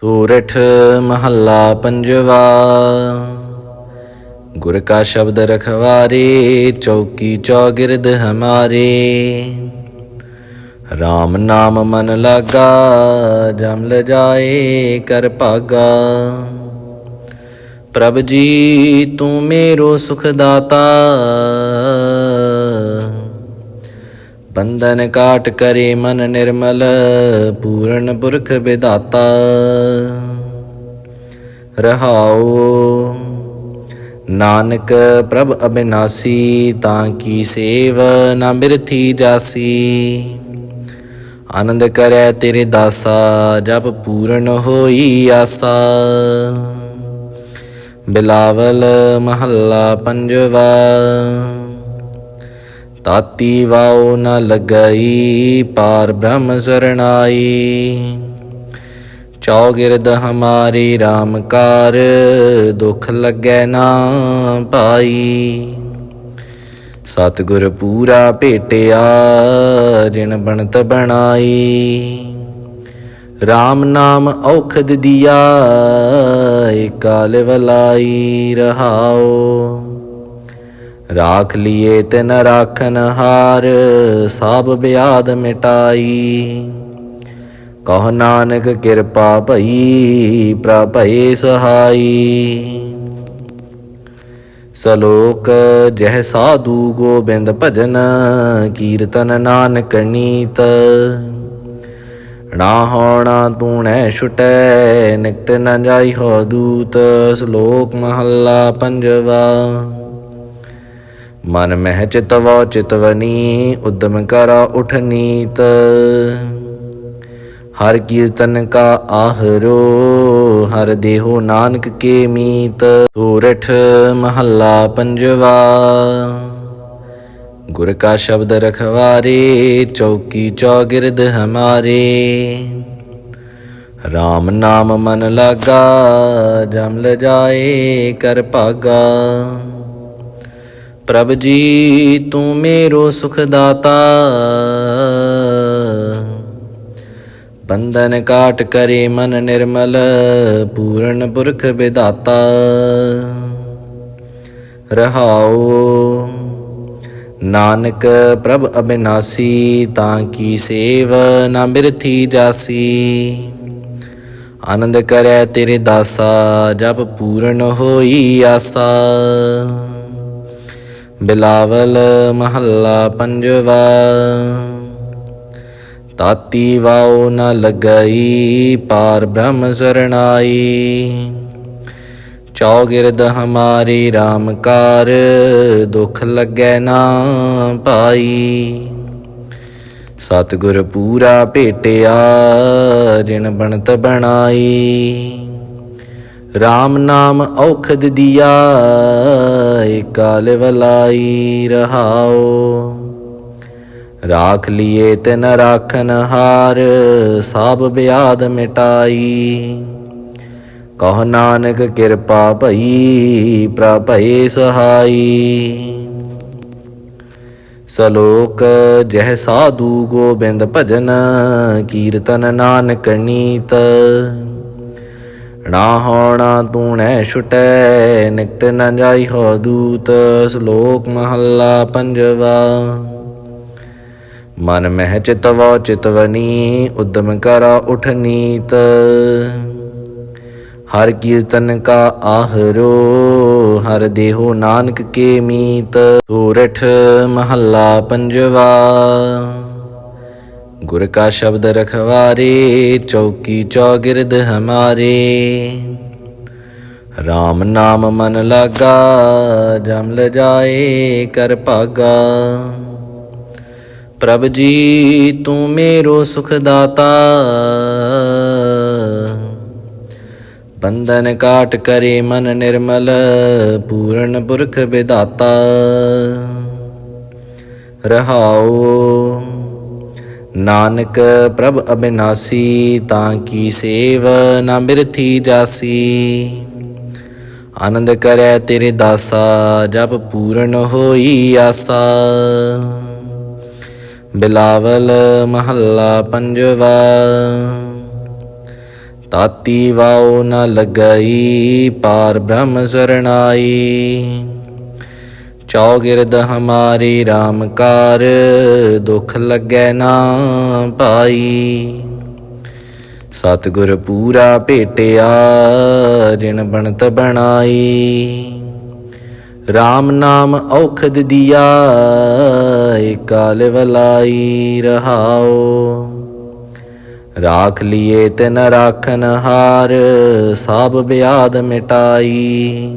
ਸੂਰਠ ਮਹੱਲਾ ਪੰਜਵਾ। ਗੁਰ ਕਾ ਸ਼ਬਦ ਰਖਵਾਰੇ, ਚੌਕੀ ਚੌਗਿਰਦ ਹਮਾਰੇ। RAM ਨਾਮ ਮਨ ਲਾਗਾ, ਜਮ ਲਜਾਏ ਕਰ ਭਾਗਾ। ਪ੍ਰਭ ਜੀ, ਤੂੰ ਮੇਰੋ ਸੁਖ ਦਾਤਾ। ਬੰਧਨ ਕਾਟ ਕਰੇ ਮਨ ਨਿਰਮਲ, ਪੂਰਨ ਪੁਰਖ ਵਿਦਾਤਾ ਰਹਾਉ, ਨਾਨਕ ਪ੍ਰਭ ਅਬਿਨਾਸੀ, ਤਾਂ ਕੀ ਸੇਵ ਨਾ ਬਿਰਥੀ ਜਾਸੀ। ਆਨੰਦ ਕਰੈ ਤੇਰੇ ਦਾਸਾ, ਜਪ ਪੂਰਨ ਹੋਈ ਆਸਾ। ਬਿਲਾਵਲ ਮਹੱਲਾ ਪੰਜਵਾ। ਤਾਤੀ ਵਾਉ ਨ ਲਗਈ, ਪਾਰ ਬ੍ਰਹਮ ਸਰਣਾਈ। ਚੌਗਿਰਦ ਹਮਾਰੀ RAM ਕਾਰ, ਦੁਖ ਲੱਗੈ ਨਾ ਪਾਈ। ਸਤਿਗੁਰ ਪੂਰਾ ਭੇਟਿਆ, ਜਿਨ ਬਣਤ ਬਣਾਈ। RAM ਨਾਮ ਔਖਦ ਦਿਆ ਕਾਲ ਵਲਾਈ ਰਹਾਓ ਰਾਖ ਲਿਏ ਤਿਨ ਰਾਖਨ ਹਾਰ ਸਭ ਬਿਆਦ ਮਿਟਾਈ। ਕਹ ਨਾਨਕ ਕਿਰਪਾ ਭਈ, ਪ੍ਰਭੇ ਸਹਾਈ। ਸਲੋਕ, ਜਹ ਸਾਧੂ ਗੋਬਿੰਦ ਭਜਨ, ਕੀਰਤਨ ਨਾਨਕ ਨੀਤ। ਨਾ ਹੋਣਾ ਤੂਣੈ ਛੁਟੈ, ਨਿਕਟ ਨ ਜਾਈ ਹੋ ਦੂਤ, ਸ਼ਲੋਕ ਮਹੱਲਾ ਪੰਜਵਾ। ਮਨ ਮਹਿ ਚਿਤਵੋ ਚਿਤਵਨੀ, ਉਦਮ ਕਰਾ ਉਠ ਨੀਤ। ਹਰ ਕੀਰਤਨ ਕਾ ਆਹਰੋ, ਹਰ ਦੇਹੋ ਨਾਨਕ ਕੇ ਮੀਤ। ਸੂਰਠ ਮਹੱਲਾ ਪੰਜਵਾ, ਗੁਰ ਕਾ ਸ਼ਬਦ ਰਖਵਾਰੇ, ਚੌਕੀ ਚੌਗਿਰਦ ਹਮਾਰੇ। RAM ਨਾਮ ਮਨ ਲਾਗਾ, ਜਮ ਲਜਾਏ ਕਰ ਭਾਗਾ। ਪ੍ਰਭ ਜੀ, ਤੂੰ ਮੇਰੋ ਸੁਖ ਦਾਤਾ ਬੰਧਨ ਕਾਟ ਕਰੇ ਮਨ ਨਿਰਮਲ, ਪੂਰਨ ਪੁਰਖ ਵਿਦਾਤਾ ਰਹਾਉ, ਨਾਨਕ ਪ੍ਰਭ ਅਬਿਨਾਸੀ, ਤਾਂ ਕੀ ਸੇਵ ਨਾ ਬਿਰਥੀ ਜਾਸੀ। ਆਨੰਦ ਕਰੈ ਤੇਰੇ ਦਾਸਾ ਜਬ ਪੂਰਨ ਹੋਈ ਆਸਾ। ਬਿਲਾਵਲ ਮਹੱਲਾ ਪੰਜਵਾ, ਤਾਤੀ ਵਾਉ ਨ ਲਗਈ ਪਾਰ ਬ੍ਰਹਮ ਸਰਣਾਈ। ਚੌਗਿਰਦ ਹਮਾਰੀ RAM ਕਾਰ ਦੁਖ ਲੱਗੈ ਨਾ ਪਾਈ। ਸਤਿਗੁਰ ਪੂਰਾ ਭੇਟਿਆ, ਜਿਨ ਬਣਤ ਬਣਾਈ। RAM ਨਾਮ ਔਖਦ ਦਿਆ, ਏਕਾਲ ਵਲਾਈ ਰਹਾਓ ਰਾਖ ਲਿਏ ਤਿਨ ਰਾਖਨ ਹਾਰ ਸਭ ਬਿਆਦ ਮਿਟਾਈ। ਕਹ ਨਾਨਕ ਕਿਰਪਾ ਭਈ ਪ੍ਰਭੇ ਸਹਾਈ। ਸਲੋਕ, ਜਹ ਸਾਧੂ ਗੋਬਿੰਦ ਭਜਨ, ਕੀਰਤਨ ਨਾਨਕ ਨੀਤ। ਨਾ ਹੋਣਾ ਤੂਣੈ ਛੁਟੈ, ਨਿਕਟ ਨ ਜਾਈ ਹੋ ਦੂਤ, ਸ਼ਲੋਕ ਮਹੱਲਾ ਪੰਜਵਾ। ਮਨ ਮਹਿ ਚਿਤਵੋ ਚਿਤਵਨੀ ਉਦਮ ਕਰਾ ਉਠ ਨੀਤ। ਹਰ ਕੀਰਤਨ ਕਾ ਆਹਰੋ ਹਰ ਦੇਹੋ ਨਾਨਕ ਕੇ ਮੀਤ। ਸੂਰਠ ਮਹੱਲਾ ਪੰਜਵਾ। ਗੁਰ ਕਾ ਸ਼ਬਦ ਰਖਵਾਰੇ, ਚੌਕੀ ਚੌਗਿਰਦ ਹਮਾਰੇ। RAM ਨਾਮ ਮਨ ਲਾਗਾ, ਜਮ ਲਜਾਏ ਕਰ ਭਾਗਾ। ਪ੍ਰਭ ਜੀ, ਤੂੰ ਮੇਰੋ ਸੁਖ ਦਾਤਾ ਬੰਧਨ ਕਾਟ ਕਰੇ ਮਨ ਨਿਰਮਲ, ਪੂਰਨ ਪੁਰਖ ਵਿਦਾਤਾ ਰਹਾਓ। ਨਾਨਕ ਪ੍ਰਭ ਅਬਿਨਾਸੀ, ਤਾਂ ਕੀ ਸੇਵ ਨਾ ਬਿਰਥੀ ਜਾਸੀ? ਆਨੰਦ ਕਰੈ ਤੇਰੇ ਦਾਸਾ, ਜਪ ਪੂਰਨ ਹੋਈ ਆਸਾ। ਬਿਲਾਵਲ ਮਹੱਲਾ ਪੰਜਵਾ, ਤਾਤੀ ਵਾਉ ਨ ਲਗਈ, ਪਾਰ ਬ੍ਰਹਮ ਸਰਣਾਈ। ਚੌਗਿਰਦ ਹਮਾਰੀ RAM ਕਾਰ, ਦੁਖ ਲੱਗੈ ਨਾ ਪਾਈ। ਸਤਿਗੁਰ ਪੂਰਾ ਭੇਟਿਆ, ਜਿਨ ਬਣਤ ਬਣਾਈ। RAM ਨਾਮ ਔਖਦ ਦਿਆ ਕਾਲ ਵਲਾਈ ਰਹਾਓ। ਰਾਖ ਲਿਏ ਤਿਨ ਰਾਖਨ ਹਾਰ ਸਭ ਬਿਆਦ ਮਿਟਾਈ।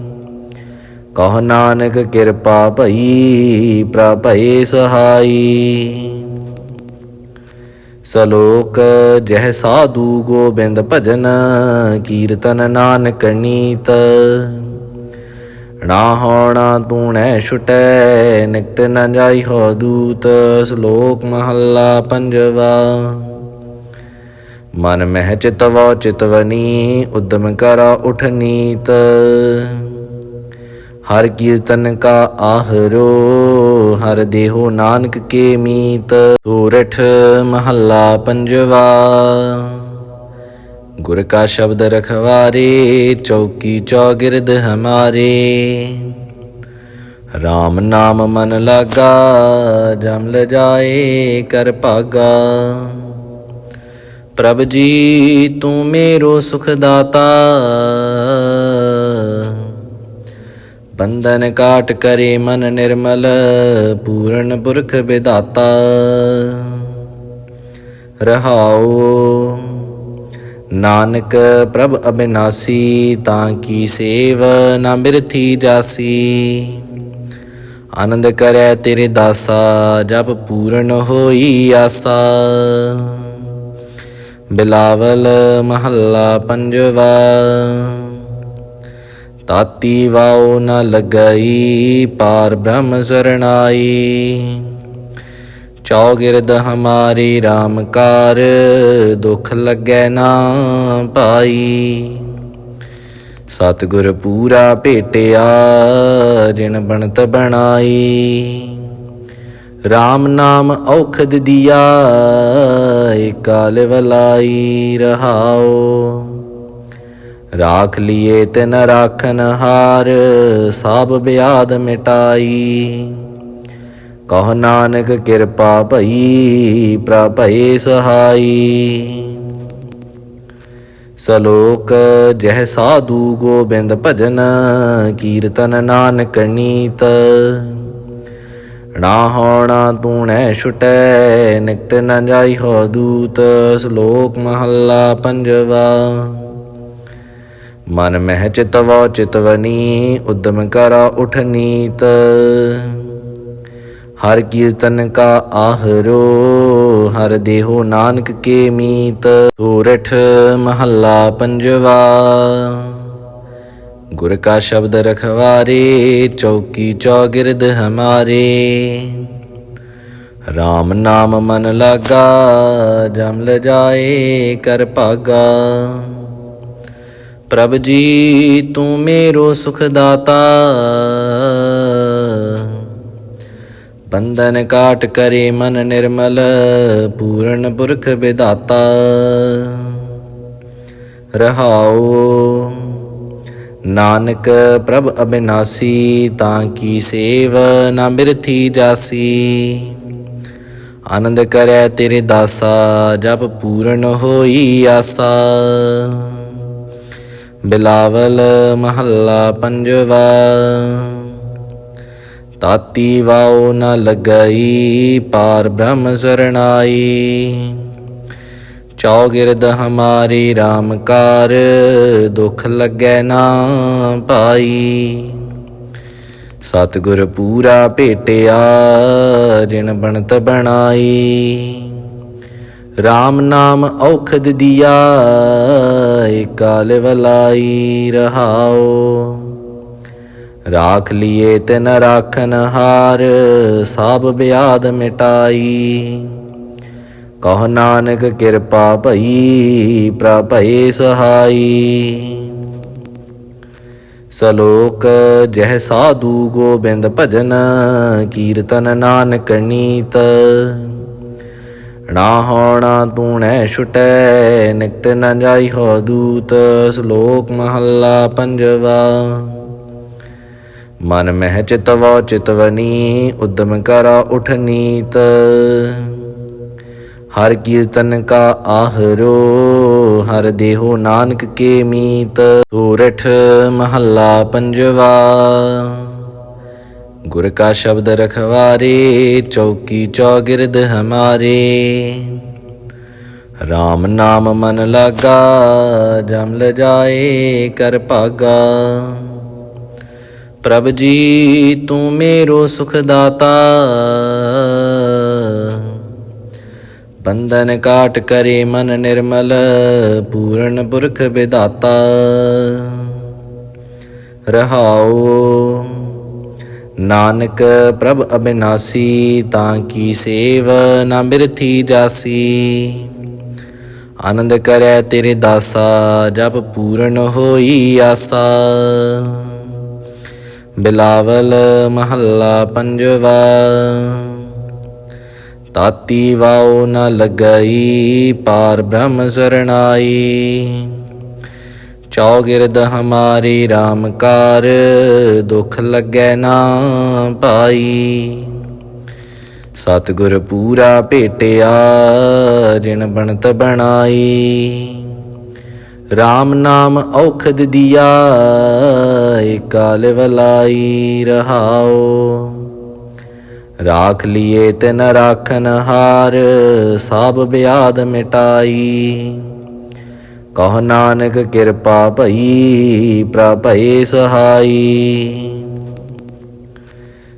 ਕਹ ਨਾਨਕ ਕਿਰਪਾ ਭਈ ਪ੍ਰਭੇ ਸਹਾਈ। ਸਲੋਕ, ਜਹ ਸਾਧੂ ਗੋਬਿੰਦ ਭਜਨ, ਕੀਰਤਨ ਨਾਨਕ ਨੀਤ। ਨਾ ਹੋਣਾ ਤੂਣੈ ਛੁਟੈ, ਨਿਕਟ ਨ ਜਾਈ ਹੋ ਦੂਤ, ਸ਼ਲੋਕ ਮਹੱਲਾ ਪੰਜਵਾ। ਮਨ ਮਹਿ ਚਿਤਵਾ ਚਿਤਵਨੀ, ਉਦਮ ਕਰਾ ਉਠ ਨੀਤ। ਹਰ ਕੀਰਤਨ ਕਾ ਆਹਰੋ, ਹਰ ਦੇਹੋ ਨਾਨਕ ਕੇ ਮੀਤ, ਸੂਰਠ ਮਹੱਲਾ ਪੰਜਵਾ। ਗੁਰ ਕਾ ਸ਼ਬਦ ਰਖਵਾਰੇ, ਚੌਕੀ ਚੌਗਿਰਦ ਹਮਾਰੇ। RAM ਨਾਮ ਮਨ ਲਾਗਾ, ਜਮ ਲਜਾਏ ਕਰ ਭਾਗਾ। ਪ੍ਰਭ ਜੀ, ਤੂੰ ਮੇਰੋ ਸੁਖ ਦਾਤਾ। ਬੰਧਨ ਕਾਟ ਕਰੇ ਮਨ ਨਿਰਮਲ, ਪੂਰਨ ਪੁਰਖ ਵਿਦਾਤਾ ਰਹਾਉ, ਨਾਨਕ ਪ੍ਰਭ ਅਬਿਨਾਸੀ, ਤਾਂ ਕੀ ਸੇਵ ਨਾ ਬਿਰਥੀ ਜਾਸੀ। ਆਨੰਦ ਕਰੈ ਤੇਰੇ ਦਾਸਾ, ਜਪ ਪੂਰਨ ਹੋਈ ਆਸਾ। ਬਿਲਾਵਲ ਮਹੱਲਾ ਪੰਜਵਾ। ਤਾਤੀ ਵਾਉ ਨ ਲਗਈ, ਪਾਰ ਬ੍ਰਹਮ ਸਰਣਾਈ। ਚੌਗਿਰਦ ਹਮਾਰੀ RAM ਕਾਰ, ਦੁਖ ਲੱਗੈ ਨਾ ਪਾਈ। ਸਤਿਗੁਰ ਪੂਰਾ ਭੇਟਿਆ, ਜਿਨ ਬਣਤ ਬਣਾਈ। RAM ਨਾਮ ਔਖਦ ਦਿਆ ਕਾਲ ਵਲਾਈ ਰਹਾਓ ਰਾਖ ਲਿਏ ਤਿਨ ਰਾਖਨ ਹਾਰ ਸਭ ਬਿਆਦ ਮਿਟਾਈ। ਕਹ ਨਾਨਕ ਕਿਰਪਾ ਭਈ, ਪ੍ਰਭੇ ਸਹਾਈ। ਸਲੋਕ, ਜਹ ਸਾਧੂ ਗੋਬਿੰਦ ਭਜਨ, ਕੀਰਤਨ ਨਾਨਕ ਨੀਤ। ਨਾ ਹੋਣਾ ਤੂਣੈ ਛੁਟੈ, ਨਿਕਟ ਨ ਜਾਈ ਹੋ ਦੂਤ, ਸ਼ਲੋਕ ਮਹੱਲਾ ਪੰਜਵਾ। ਮਨ ਮਹਿ ਚਿਤਵ ਚਿਤਵਨੀ, ਉਦਮ ਕਰਾ ਉਠ ਨੀਤ। ਹਰ ਕੀਰਤਨ ਕਾ ਆਹਰੋ, ਹਰ ਦੇਹੋ ਨਾਨਕ ਕੇ ਮੀਤ। ਸੂਰਠ ਮਹੱਲਾ ਪੰਜਵਾ, ਗੁਰ ਕਾ ਸ਼ਬਦ ਰਖਵਾਰੇ, ਚੌਕੀ ਚੌਗਿਰਦ ਹਮਾਰੇ। RAM ਨਾਮ ਮਨ ਲਾਗਾ, ਜਮ ਲਜਾਏ ਕਰ ਭਾਗਾ। ਪ੍ਰਭ ਜੀ, ਤੂੰ ਮੇਰੋ ਸੁਖ ਦਾਤਾ ਬੰਧਨ ਕਾਟ ਕਰੇ ਮਨ ਨਿਰਮਲ, ਪੂਰਨ ਪੁਰਖ ਵਿਦਾਤਾ ਰਹਾਉ, ਨਾਨਕ ਪ੍ਰਭ ਅਬਿਨਾਸੀ, ਤਾਂ ਕੀ ਸੇਵ ਨਾ ਬਿਰਥੀ ਜਾਸੀ। ਆਨੰਦ ਕਰੈ ਤੇਰੇ ਦਾਸਾ ਜਬ ਪੂਰਨ ਹੋਈ ਆਸਾ। ਬਿਲਾਵਲ ਮਹੱਲਾ ਪੰਜਵਾ, ਤਾਤੀ ਵਾਉ ਨ ਲਗਈ ਪਾਰ ਬ੍ਰਹਮ ਸਰਣਾਈ। ਚੌਗਿਰਦ ਹਮਾਰੀ RAM ਕਾਰ ਦੁਖ ਲੱਗੈ ਨਾ ਪਾਈ। ਸਤਿਗੁਰ ਪੂਰਾ ਭੇਟਿਆ, ਜਿਨ ਬਣਤ ਬਣਾਈ। RAM ਨਾਮ ਔਖਦ ਦੀਆ, ਏਕਾਲ ਵਲਾਈ ਰਹਾਓ ਰਾਖ ਲਿਏ ਤਿਨ ਰਾਖਨ ਹਾਰ ਸਭ ਬਿਆਦ ਮਿਟਾਈ। ਕਹ ਨਾਨਕ ਕਿਰਪਾ ਭਈ, ਪ੍ਰਭੇ ਸਹਾਈ। ਸਲੋਕ, ਜਹ ਸਾਧੂ ਗੋਬਿੰਦ ਭਜਨ, ਕੀਰਤਨ ਨਾਨਕ ਨੀਤ। ਨਾ ਹੋਣਾ ਤੂਣੈ ਛੁਟੈ, ਨਿਕਟ ਨ ਜਾਈ ਹੋ ਦੂਤ, ਸ਼ਲੋਕ ਮਹੱਲਾ ਪੰਜਵਾ। ਮਨ ਮਹਿ ਚਿਤਵੋ ਚਿਤਵਨੀ ਉਦਮ ਕਰਾ ਉਠ ਨੀਤ। ਹਰ ਕੀਰਤਨ ਕਾ ਆਹਰੋ ਹਰ ਦੇਹੋ ਨਾਨਕ ਕੇ ਮੀਤ। ਸੂਰਠ ਮਹੱਲਾ ਪੰਜਵਾ। ਗੁਰ ਕਾ ਸ਼ਬਦ ਰਖਵਾਰੇ, ਚੌਕੀ ਚੌਗਿਰਦ ਹਮਾਰੇ। RAM ਨਾਮ ਮਨ ਲਾਗਾ, ਜਮ ਲਜਾਏ ਕਰ ਭਾਗਾ। ਪ੍ਰਭ ਜੀ, ਤੂੰ ਮੇਰੋ ਸੁਖ ਦਾਤਾ ਬੰਧਨ ਕਾਟ ਕਰੇ ਮਨ ਨਿਰਮਲ, ਪੂਰਨ ਪੁਰਖ ਵਿਦਾਤਾ ਰਹਾਓ। ਨਾਨਕ ਪ੍ਰਭ ਅਬਿਨਾਸੀ, ਤਾਂ ਕੀ ਸੇਵ ਨਾ ਮਿਰਥੀ ਜਾਸੀ? ਆਨੰਦ ਕਰੈ ਤੇਰੇ ਦਾਸਾ, ਜਪ ਪੂਰਨ ਹੋਈ ਆਸਾ। ਬਿਲਾਵਲ ਮਹੱਲਾ ਪੰਜਵਾ, ਤਾਤੀ ਵਾਉ ਨ ਲਗਈ, ਪਾਰ ਬ੍ਰਹਮ ਸਰਣਾਈ। ਚੌਗਿਰਦ ਹਮਾਰੀ RAM ਕਾਰ, ਦੁਖ ਲੱਗੈ ਨਾ ਪਾਈ। ਸਤਿਗੁਰ ਪੂਰਾ ਭੇਟਿਆ, ਜਿਨ ਬਣਤ ਬਣਾਈ। RAM ਨਾਮ ਔਖਦ ਦਿਆ ਕਾਲ ਵਲਾਈ ਰਹਾਓ। ਰਾਖ ਲਿਏ ਤਿਨ ਰਾਖਨ ਹਾਰ ਸਭ ਬਿਆਦ ਮਿਟਾਈ। ਕਹ ਨਾਨਕ ਕਿਰਪਾ ਭਈ ਪ੍ਰਭੇ ਸਹਾਈ।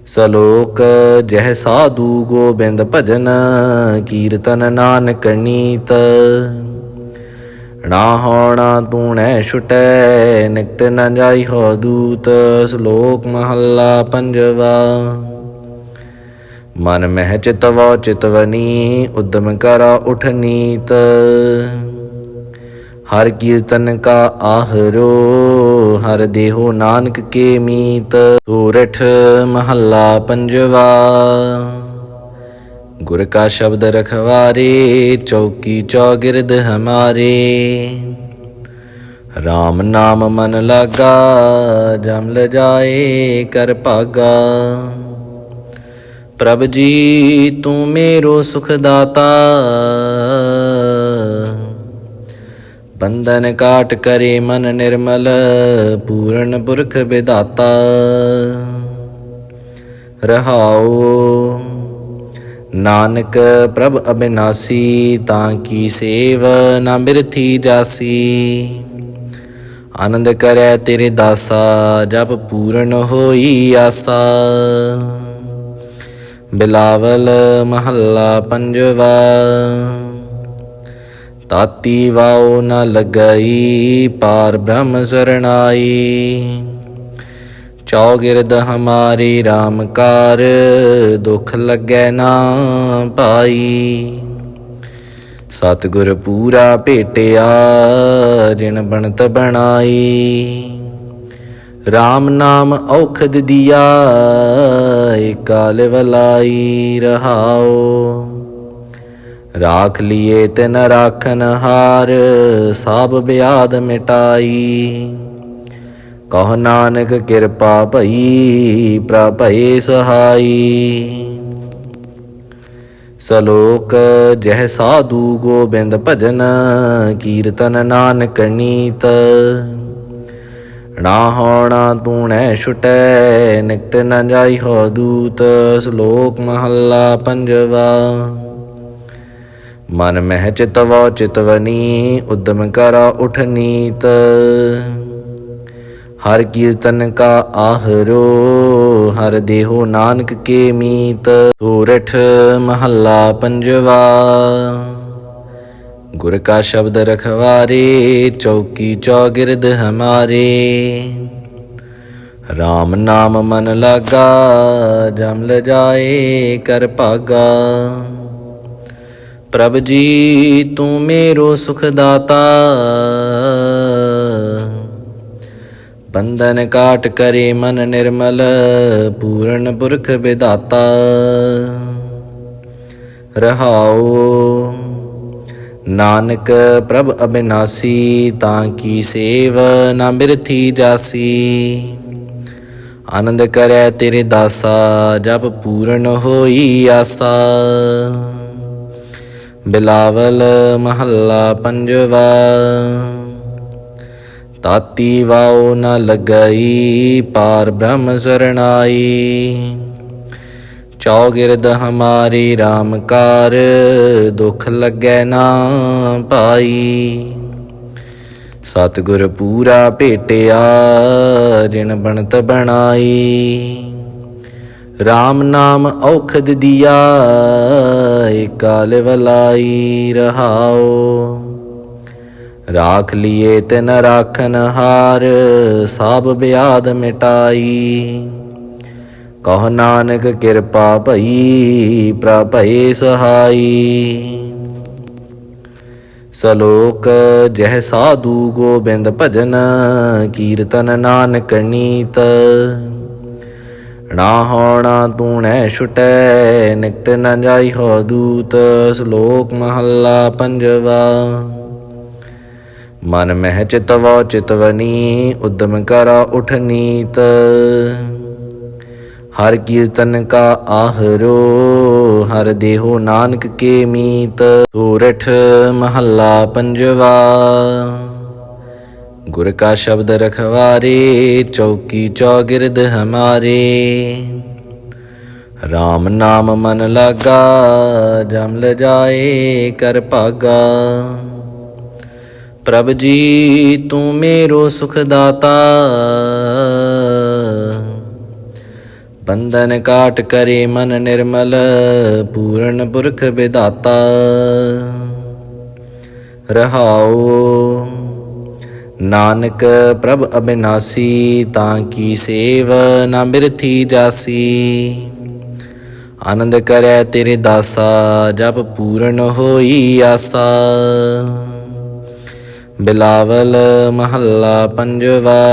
ਸਲੋਕ, ਜਹ ਸਾਧੂ ਗੋਬਿੰਦ ਭਜਨ, ਕੀਰਤਨ ਨਾਨਕ ਨੀਤ। ਨਾ ਹੋਣਾ ਤੂਣੈ ਛੁਟੈ, ਨਿਕਟ ਨ ਜਾਈ ਹੋ ਦੂਤ, ਸ਼ਲੋਕ ਮਹੱਲਾ ਪੰਜਵਾ। ਮਨ ਮਹਿ ਚਿਤਵਾ ਚਿਤਵਨੀ, ਉਦਮ ਕਰਾ ਉਠ ਨੀਤ। ਹਰ ਕੀਰਤਨ ਕਾ ਆਹਰੋ, ਹਰ ਦੇਹੋ ਨਾਨਕ ਕੇ ਮੀਤ, ਸੂਰਠ ਮਹੱਲਾ ਪੰਜਵਾ। ਗੁਰ ਕਾ ਸ਼ਬਦ ਰਖਵਾਰੇ, ਚੌਕੀ ਚੌਗਿਰਦ ਹਮਾਰੇ। RAM ਨਾਮ ਮਨ ਲਾਗਾ, ਜਮ ਲਜਾਏ ਕਰ ਭਾਗਾ। ਪ੍ਰਭ ਜੀ, ਤੂੰ ਮੇਰੋ ਸੁਖ ਦਾਤਾ। ਬੰਧਨ ਕਾਟ ਕਰੇ ਮਨ ਨਿਰਮਲ, ਪੂਰਨ ਪੁਰਖ ਵਿਦਾਤਾ ਰਹਾਉ, ਨਾਨਕ ਪ੍ਰਭ ਅਬਿਨਾਸੀ, ਤਾਂ ਕੀ ਸੇਵ ਨਾ ਮਿਰਥੀ ਜਾਸੀ। ਆਨੰਦ ਕਰੈ ਤੇਰੇ ਦਾਸਾ, ਜਪ ਪੂਰਨ ਹੋਈ ਆਸਾ। ਬਿਲਾਵਲ ਮਹੱਲਾ ਪੰਜਵਾ। ਤਾਤੀ ਵਾਉ ਨ ਲਗਈ, ਪਾਰ ਬ੍ਰਹਮ ਸਰਣਾਈ। ਚੌਗਿਰਦ ਹਮਾਰੀ RAM ਕਾਰ, ਦੁਖ ਲੱਗੈ ਨਾ ਪਾਈ। ਸਤਿਗੁਰ ਪੂਰਾ ਭੇਟਿਆ, ਜਿਨ ਬਣਤ ਬਣਾਈ। RAM ਨਾਮ ਔਖਦ ਦਿਆ ਕਾਲ ਵਲਾਈ ਰਹਾਓ ਰਾਖ ਲਿਏ ਤਿਨ ਰਾਖਨ ਹਾਰ ਸਭ ਬਿਆਦ ਮਿਟਾਈ। ਕਹ ਨਾਨਕ ਕਿਰਪਾ ਭਈ, ਪ੍ਰਭੇ ਸਹਾਈ। ਸਲੋਕ, ਜਹ ਸਾਧੂ ਗੋਬਿੰਦ ਭਜਨ, ਕੀਰਤਨ ਨਾਨਕ ਨੀਤ। ਨਾ ਹੋਣਾ ਤੂਣੈ ਛੁਟੈ, ਨਿਕਟ ਨ ਜਾਈ ਹੋ ਦੂਤ, ਸ਼ਲੋਕ ਮਹੱਲਾ ਪੰਜਵਾ। ਮਨ ਮਹਿ ਚਿਤਵੋ ਚਿਤਵਨੀ, ਉਦਮ ਕਰਾ ਉਠ ਨੀਤ। ਹਰ ਕੀਰਤਨ ਕਾ ਆਹਰੋ, ਹਰ ਦੇਹੋ ਨਾਨਕ ਕੇ ਮੀਤ। ਸੂਰਠ ਮਹੱਲਾ ਪੰਜਵਾ, ਗੁਰ ਕਾ ਸ਼ਬਦ ਰਖਵਾਰੇ, ਚੌਕੀ ਚੌਗਿਰਦ ਹਮਾਰੇ। RAM ਨਾਮ ਮਨ ਲਾਗਾ, ਜਮ ਲਜਾਏ ਕਰ ਭਾਗਾ। ਪ੍ਰਭ ਜੀ, ਤੂੰ ਮੇਰੋ ਸੁਖ ਦਾਤਾ ਬੰਧਨ ਕਾਟ ਕਰੇ ਮਨ ਨਿਰਮਲ, ਪੂਰਨ ਪੁਰਖ ਵਿਦਾਤਾ ਰਹਾਉ, ਨਾਨਕ ਪ੍ਰਭ ਅਬਿਨਾਸੀ, ਤਾਂ ਕੀ ਸੇਵ ਨਾ ਬਿਰਥੀ ਜਾਸੀ। ਆਨੰਦ ਕਰੈ ਤੇਰੇ ਦਾਸਾ ਜਬ ਪੂਰਨ ਹੋਈ ਆਸਾ। ਬਿਲਾਵਲ ਮਹੱਲਾ ਪੰਜਵਾ, ਤਾਤੀ ਵਾਉ ਨ ਲਗਈ ਪਾਰ ਬ੍ਰਹਮ ਸਰਣਾਈ। ਚੌਗਿਰਦ ਹਮਾਰੀ RAM ਕਾਰ ਦੁਖ ਲੱਗੈ ਨਾ ਪਾਈ। ਸਤਿਗੁਰ ਪੂਰਾ ਭੇਟਿਆ, ਜਿਨ ਬਣਤ ਬਣਾਈ। RAM ਨਾਮ ਔਖਦ ਦਿਆ, ਏਕਾਲ ਵਲਾਈ ਰਹਾਓ ਰਾਖ ਲਿਏ ਤਿਨ ਰਾਖਨ ਹਾਰ ਸਭ ਬਿਆਦ ਮਿਟਾਈ। ਕਹ ਨਾਨਕ ਕਿਰਪਾ ਭਈ ਪ੍ਰਭਏ ਸਹਾਈ। ਸਲੋਕ, ਜਹ ਸਾਧੂ ਗੋਬਿੰਦ ਭਜਨ, ਕੀਰਤਨ ਨਾਨਕ ਨੀਤ। ਨਾ ਹੋਣਾ ਤੂਣੈ ਛੁਟੈ, ਨਿਕਟ ਨ ਜਾਈ ਹੋ ਦੂਤ, ਸ਼ਲੋਕ ਮਹੱਲਾ ਪੰਜਵਾ। ਮਨ ਮਹਿ ਚਿਤਵ ਚਿਤਵਨੀ ਉਦਮ ਕਰਾ ਉਠ ਨੀਤ। ਹਰ ਕੀਰਤਨ ਕਾ ਆਹਰੋ ਹਰ ਦੇਹੋ ਨਾਨਕ ਕੇ ਮੀਤ। ਸੂਰਠ ਮਹੱਲਾ ਪੰਜਵਾ। ਗੁਰ ਕਾ ਸ਼ਬਦ ਰਖਵਾਰੇ, ਚੌਕੀ ਚੌਗਿਰਦ ਹਮਾਰੇ। RAM ਨਾਮ ਮਨ ਲਾਗਾ, ਜਮ ਲਜਾਏ ਕਰ ਭਾਗਾ। ਪ੍ਰਭ ਜੀ, ਤੂੰ ਮੇਰੋ ਸੁਖ ਦਾਤਾ ਬੰਧਨ ਕਾਟ ਕਰੇ ਮਨ ਨਿਰਮਲ, ਪੂਰਨ ਪੁਰਖ ਵਿਦਾਤਾ ਰਹਾਓ। ਨਾਨਕ ਪ੍ਰਭ ਅਬਿਨਾਸੀ, ਤਾਂ ਕੀ ਸੇਵ ਨਾ ਬਿਰਥੀ ਜਾਸੀ? ਆਨੰਦ ਕਰੈ ਤੇਰੇ ਦਾਸਾ, ਜਪ ਪੂਰਨ ਹੋਈ ਆਸਾ। ਬਿਲਾਵਲ ਮਹੱਲਾ ਪੰਜਵਾ,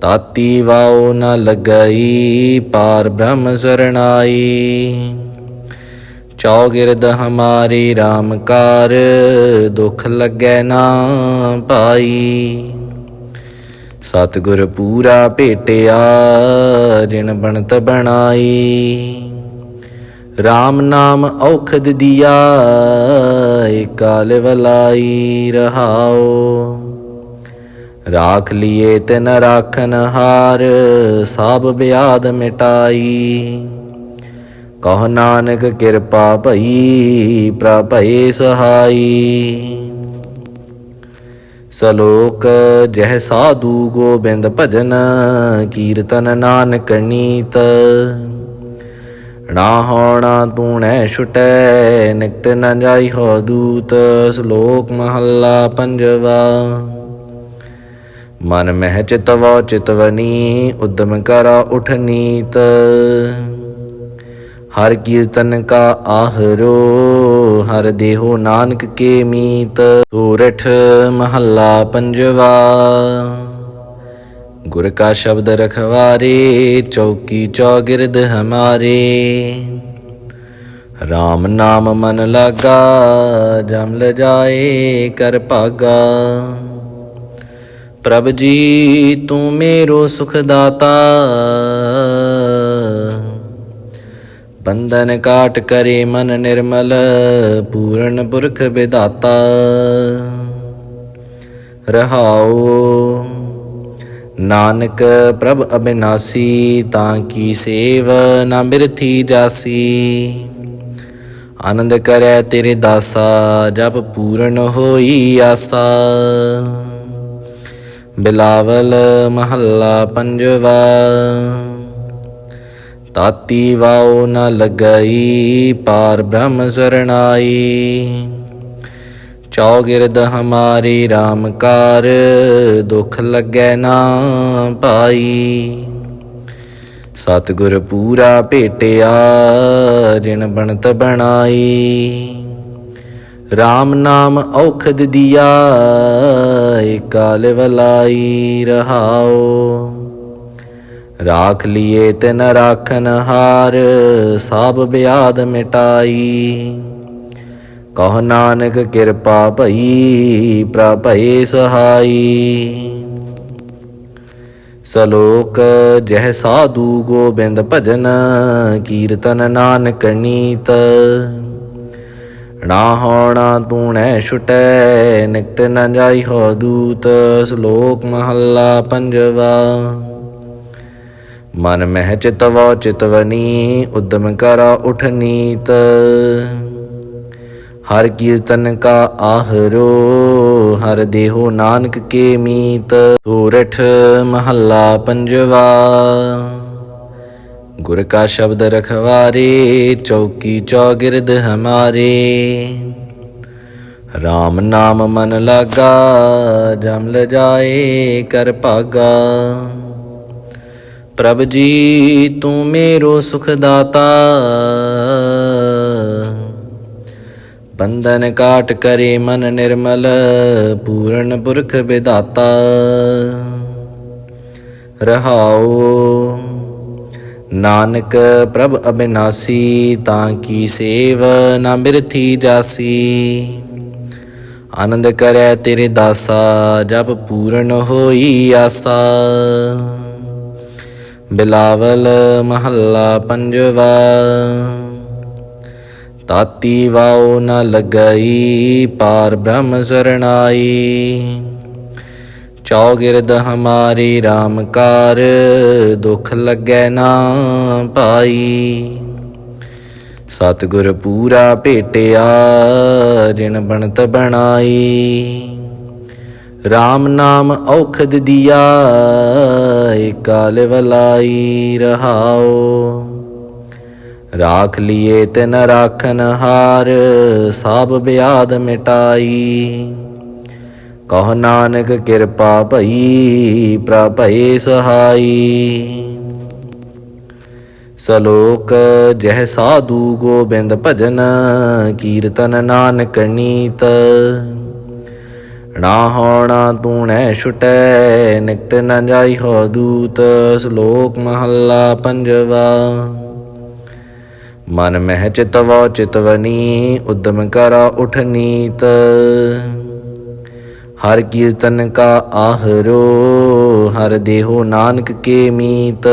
ਤਾਤੀ ਵਾਉ ਨ ਲਗਈ, ਪਾਰ ਬ੍ਰਹਮ ਸਰਣਾਈ। ਚੌਗਿਰਦ ਹਮਾਰੀ RAM ਕਾਰ, ਦੁਖ ਲੱਗੈ ਨਾ ਪਾਈ। ਸਤਿਗੁਰ ਪੂਰਾ ਭੇਟਿਆ, ਜਿਨ ਬਣਤ ਬਣਾਈ। RAM ਨਾਮ ਔਖਦ ਦਿਆ ਕਾਲ ਵਲਾਈ ਰਹਾਓ। ਰਾਖ ਲਿਏ ਤਿਨ ਰਾਖਨ ਹਾਰ ਸਭ ਬਿਆਦ ਮਿਟਾਈ। ਕਹ ਨਾਨਕ ਕਿਰਪਾ ਭਈ, ਪ੍ਰਭਏ ਸਹਾਈ। ਸਲੋਕ, ਜਹ ਸਾਧੂ ਗੋਬਿੰਦ ਭਜਨ, ਕੀਰਤਨ ਨਾਨਕ ਨੀਤ। ਨਾ ਹੋਣਾ ਤੂਣੈ ਛੁਟੈ, ਨਿਕਟ ਨ ਜਾਈ ਹੋ ਦੂਤ, ਸ਼ਲੋਕ ਮਹੱਲਾ ਪੰਜਵਾ। ਮਨ ਮਹਿ ਚਿਤਵਾ ਚਿਤਵਨੀ, ਉਦਮ ਕਰਾ ਉਠ ਨੀਤ। ਹਰ ਕੀਰਤਨ ਕਾ ਆਹਰੋ, ਹਰ ਦੇਹੋ ਨਾਨਕ ਕੇ ਮੀਤ, ਸੂਰਠ ਮਹੱਲਾ ਪੰਜਵਾ। ਗੁਰ ਕਾ ਸ਼ਬਦ ਰਖਵਾਰੇ, ਚੌਕੀ ਚੌਗਿਰਦ ਹਮਾਰੇ। RAM ਨਾਮ ਮਨ ਲਾਗਾ, ਜਮ ਲਜਾਏ ਕਰ ਭਾਗਾ। ਪ੍ਰਭ ਜੀ, ਤੂੰ ਮੇਰੋ ਸੁਖ ਦਾਤਾ। ਬੰਧਨ ਕਾਟ ਕਰੇ ਮਨ ਨਿਰਮਲ, ਪੂਰਨ ਪੁਰਖ ਵਿਦਾਤਾ ਰਹਾਉ, ਨਾਨਕ ਪ੍ਰਭ ਅਬਿਨਾਸੀ, ਤਾਂ ਕੀ ਸੇਵ ਨਾ ਬਿਰਥੀ ਜਾਸੀ। ਆਨੰਦ ਕਰੈ ਤੇਰੇ ਦਾਸਾ, ਜਪ ਪੂਰਨ ਹੋਈ ਆਸਾ। ਬਿਲਾਵਲ ਮਹੱਲਾ ਪੰਜਵਾ। ਤਾਤੀ ਵਾਉ ਨ ਲਗਈ, ਪਾਰ ਬ੍ਰਹਮ ਸਰਣਾਈ। ਚੌਗਿਰਦ ਹਮਾਰੀ RAM ਕਾਰ, ਦੁਖ ਲੱਗੈ ਨਾ ਪਾਈ। ਸਤਿਗੁਰ ਪੂਰਾ ਭੇਟਿਆ, ਜਿਨ ਬਣਤ ਬਣਾਈ। RAM ਨਾਮ ਔਖਦ ਦਿਆ ਕਾਲ ਵਲਾਈ ਰਹਾਓ ਰਾਖ ਲਿਏ ਤਿਨ ਰਾਖਨ ਹਾਰ ਸਭ ਬਿਆਦ ਮਿਟਾਈ। ਕਹ ਨਾਨਕ ਕਿਰਪਾ ਭਈ ਪ੍ਰਭਏ ਸਹਾਈ। ਸਲੋਕ, ਜਹ ਸਾਧੂ ਗੋਬਿੰਦ ਭਜਨ, ਕੀਰਤਨ ਨਾਨਕ ਨੀਤ। ਨਾ ਹੋਣਾ ਤੂਣੈ ਛੁਟੈ, ਨਿਕਟ ਨ ਜਾਈ ਹੋ ਦੂਤ, ਸ਼ਲੋਕ ਮਹੱਲਾ ਪੰਜਵਾ। ਮਨ ਮਹਿ ਚਿਤਵੋ ਚਿਤਵਨੀ ਉਦਮ ਕਰਾ ਉਠ ਨੀਤ। ਹਰ ਕੀਰਤਨ ਕਾ ਆਹਰੋ, ਹਰ ਦੇਹੋ ਨਾਨਕ ਕੇ ਮੀਤ। ਸੂਰਠ ਮਹੱਲਾ ਪੰਜਵਾ, ਗੁਰ ਕਾ ਸ਼ਬਦ ਰਖਵਾਰੇ, ਚੌਕੀ ਚੌਗਿਰਦ ਹਮਾਰੇ। RAM ਨਾਮ ਮਨ ਲਾਗਾ, ਜਮ ਲਜਾਏ ਕਰ ਭਾਗਾ। ਪ੍ਰਭ ਜੀ, ਤੂੰ ਮੇਰੋ ਸੁਖ ਦਾਤਾ ਬੰਧਨ ਕਾਟ ਕਰੇ ਮਨ ਨਿਰਮਲ, ਪੂਰਨ ਪੁਰਖ ਵਿਦਾਤਾ ਰਹਾਉ, ਨਾਨਕ ਪ੍ਰਭ ਅਬਿਨਾਸੀ, ਤਾਂ ਕੀ ਸੇਵ ਨਾ ਬਿਰਥੀ ਜਾਸੀ। ਆਨੰਦ ਕਰੈ ਤੇਰੇ ਦਾਸਾ ਜਬ ਪੂਰਨ ਹੋਈ ਆਸਾ। ਬਿਲਾਵਲ ਮਹੱਲਾ ਪੰਜਵਾ। ਤਾਤੀ ਵਾਉ ਨ ਲਗਈ, ਪਾਰ ਬ੍ਰਹਮ ਸਰਣਾਈ। ਚੌਗਿਰਦ ਹਮਾਰੀ RAM ਕਾਰ, ਦੁਖ ਲੱਗੈ ਨਾ ਪਾਈ। ਸਤਿਗੁਰ ਪੂਰਾ ਭੇਟਿਆ, ਜਿਨ ਬਣਤ ਬਣਾਈ। RAM ਨਾਮ ਔਖਦ ਦਿਆ ਇਕਾਲ ਵਲਾਈ ਰਹਾਓ ਰਾਖ ਲਿਏ ਤਿਨ ਰਾਖਨ ਹਾਰ ਸਭ ਬਿਆਦ ਮਿਟਾਈ। ਕਹ ਨਾਨਕ ਕਿਰਪਾ ਭਈ, ਪ੍ਰਭਏ ਸਹਾਈ। ਸਲੋਕ, ਜਹ ਸਾਧੂ ਗੋਬਿੰਦ ਭਜਨ, ਕੀਰਤਨ ਨਾਨਕ ਨੀਤ। ਨਾ ਹੋਣਾ ਤੂਣੈ ਛੁਟੈ, ਨਿਕਟ ਨ ਜਾਈ ਹੋ ਦੂਤ, ਸ਼ਲੋਕ ਮਹੱਲਾ ਪੰਜਵਾ। ਮਨ ਮਹਿ ਚਿਤਵੋ ਚਿਤਵਨੀ ਉਦਮ ਕਰਾ ਉਠ ਨੀਤ। ਹਰ ਕੀਰਤਨ ਕਾ ਆਹਰੋ ਹਰ ਦੇਹੋ ਨਾਨਕ ਕੇ ਮੀਤ।